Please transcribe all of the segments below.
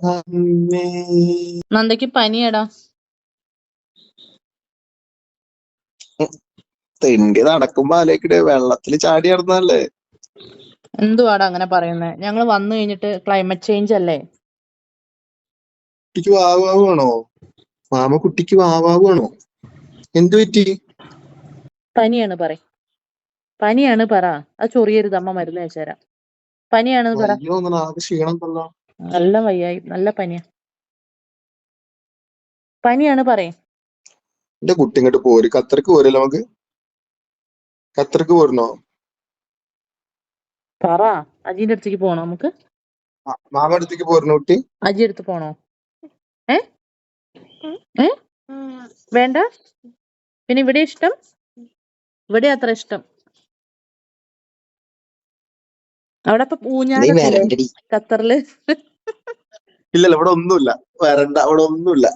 അമ്മേ. നന്ദയ്ക്ക് പനിയടാ. തെണ്ടി നടക്കുമ്പോ ആലോചിക്കട്ടെ വെള്ളത്തിൽ ചാടി നടന്നല്ലേ എന്തുവാടാ അങ്ങനെ പറയുന്നത് ഞങ്ങൾ വന്നു കഴിഞ്ഞിട്ട് ക്ലൈമറ്റ് ചേഞ്ച് അല്ലേ? കുട്ടിക്ക് വാവാവാണോ മാമ കുട്ടിക്ക് വാവാവാണോ എന്തു പറ്റി? പനിയാണ് പറ. പനിയാണ് പറ. അത് ചൊറിയരുത് അമ്മ മരുന്ന് വെച്ചുതരാം പനിയാണെന്ന് പറ. ക്ഷീണം കൊള്ളാം നല്ല വയ്യായി നല്ല പനിയാ. പനിയാണ് പറയും. എന്റെ കുട്ടി ഇങ്ങോട്ട് പോര്. ഖത്തർക്ക് പോരല്ലോ നമുക്ക്? ഖത്തർക്ക് പോരണോ പറ. അജിന്റെ അടുത്തേക്ക് പോണോ നമുക്ക്? മാമ അടുത്തേക്ക് പോരണോ കുട്ടി? അജി അടുത്ത് പോണോ? ഏ? ഏ? വേണ്ട? പിന്നെ ഇവിടെ ഇഷ്ടം? ഇവിടെ അത്ര ഇഷ്ടം. അവിടെ ഇപ്പൊ ഊഞ്ഞാലൊക്കെ ഇല്ലേ? ഖത്തറിൽ? ഇല്ലല്ല ഇവിടെ ഒന്നുമില്ല. വരണ്ട അവിടെ ഒന്നുമില്ല.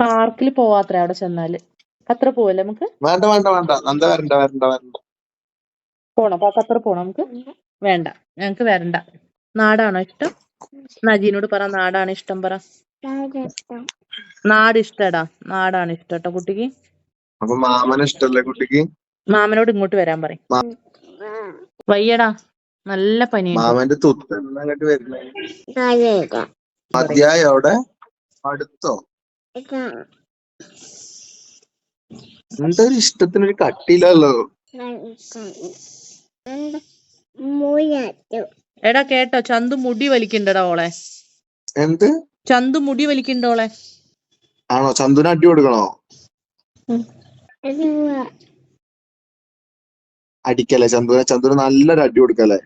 പാർക്കിൽ പോവാത്ര അവിടെ ചെന്നാൽ. ഖത്തർ പോവല്ലേ നമുക്ക്? വേണ്ട വേണ്ട വേണ്ട. നന്ദ വരണ്ട വരണ്ട വരണ്ട. പോണം അപ്പൊ ഖത്തർ പോണം നമുക്ക്. വേണ്ട ഞങ്ങക്ക് വരണ്ട. നാടാണോ ഇഷ്ടം? നജീനോട് പറ നാടാണ് ഇഷ്ടം പറ. നാട് ഇഷ്ടടാ നാടാണ് ഇഷ്ടം കേട്ടോ കുട്ടിക്ക്. അപ്പൊ മാമനെ ഇഷ്ടല്ലേ കുട്ടിക്ക്? മാമനോട് ഇങ്ങോട്ട് വരാൻ പറയും. വയ്യടാ. നല്ല പനി മാമന്റെ തുത്ത് എന്നാ അങ്ങോട്ട് വരുന്നേ മതിയായോ അവിടെ? അടുത്തോ? എന്താ ഒരു ഇഷ്ടത്തിനൊരു കട്ടിയില്ലല്ലോ എടാ കേട്ടോ ചന്തു മുടി വലിക്കണ്ടടാ ഓളെ. എന്ത്? ചന്തു മുടി വലിക്കണ്ടോളെ? ആണോ? ചന്തുന് അടി കൊടുക്കണോ? അടിക്കല്ലേ ചന്തുനെ ചന്തുന് നല്ലൊരു അടി കൊടുക്കല്ലേ?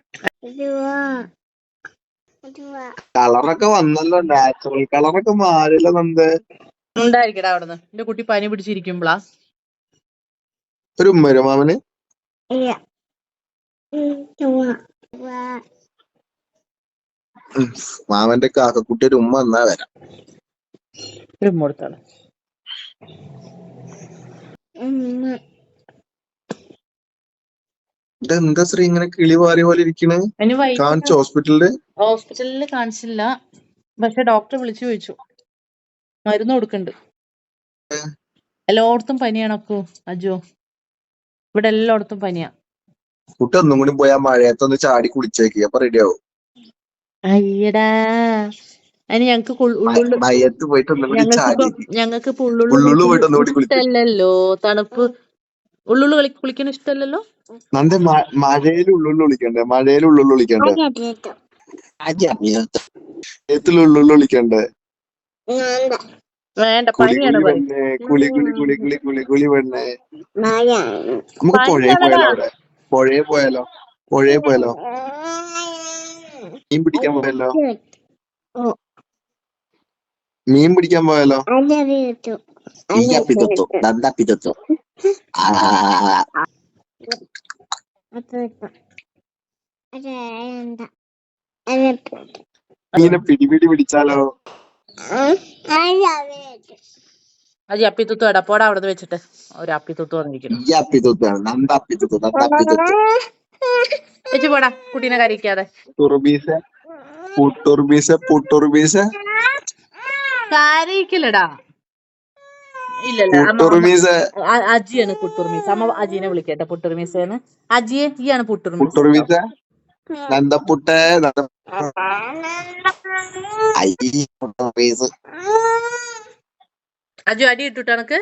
കളറൊക്കെ വന്നല്ലോ നാച്ചുറൽ കളറൊക്കെ മാറില്ല നന്ദേ ഉണ്ടായിരിക്കടാ അവിടുന്ന്. എന്റെ കുട്ടി പനി പിടിച്ചിരിക്കുമ്പളാ. ഒരു ഉമ്മരോ മാമന്. മാമന്റെ കാക്കക്കുട്ടി ഒരു ഉമ്മ എന്നാ വരാം. ഒരു കൊടുത്തോളെ. ഇതെന്താ ശ്രീ ഇങ്ങനെ കിളി പാറിയ പോലെ ഇരിക്കണ്? കാണിച്ചു ഹോസ്പിറ്റലിൽ? ഹോസ്പിറ്റലിൽ കാണിച്ചില്ല. പക്ഷെ ഡോക്ടർ വിളിച്ചു ചോദിച്ചു. മരുന്ന് കൊടുക്കണ്ട്. എല്ലായിടത്തും പനിയാണ് അക്കു അജോ. ഇവിടെ എല്ലായിടത്തും പനിയാ. കുട്ടി ഒന്നും കൂടി പോയാ മഴയത്തൊന്ന് ചാടി കുളിച്ചേക്ക്. അപ്പൊ റെഡിയാവും അയ്യടാ. അതിന് ഞങ്ങക്ക് ഒന്നും ഞങ്ങൾക്ക് ഞങ്ങൾക്ക് ഇഷ്ടല്ലല്ലോ. തണുപ്പ് ഉള്ളുള്ളു കളി കുളിക്കാൻ ഇഷ്ടല്ലല്ലോ? നന്ദ മഴയിൽ ഉള്ളുള്ളു വിളിക്കണ്ടേ? മഴയിൽ ഉള്ളുള്ളു വിളിക്കണ്ടേ? ഉള്ളുള്ളു വിളിക്കണ്ടേ? വേണ്ട. പനിയാണ് കുളി കുളി കുളി കുളി കുളി കുളി കുളി പെണ്ണേ. നമുക്ക് പുഴയിൽ പനിയാണെടാ. പോയാലോ അവിടെ? പുഴയിൽ പോയാലോ? പുഴയിൽ പോയാലോ? മീൻ പിടിക്കാൻ പോയാലോ? മീൻ പിടിക്കാൻ പോയാലോ? ഈ അപ്പിതൊത്തു ദന്തപ്പിതൊത്തു മീനെ പിടി പിടിപിടി പിടിച്ചാലോ അജി അപ്പിത്തുത്തു പോടാ അവിടെ വെച്ചിട്ട് ഒരു അപ്പിത്തുത്തു വന്നിരിക്കുന്നു ഈ നന്ദ വെച്ച് പോടാ കുട്ടീനെ കരിക്കാതെ തുറുബീസ പുട്ടുറുബീസ പുട്ടുറുബീസ കരയിക്കില്ലടാ ഇല്ലല്ല അജിയാണ് പുട്ടുർമീസ് അമ്മ അജീനെ വിളിക്കട്ടെ പുട്ടുർമീസേന്ന് അജിയെ ഈയാണ് പുട്ടുർമീസ് നന്ദപ്പുട്ട അജു അടി ഇട്ടുട്ട് എനക്ക്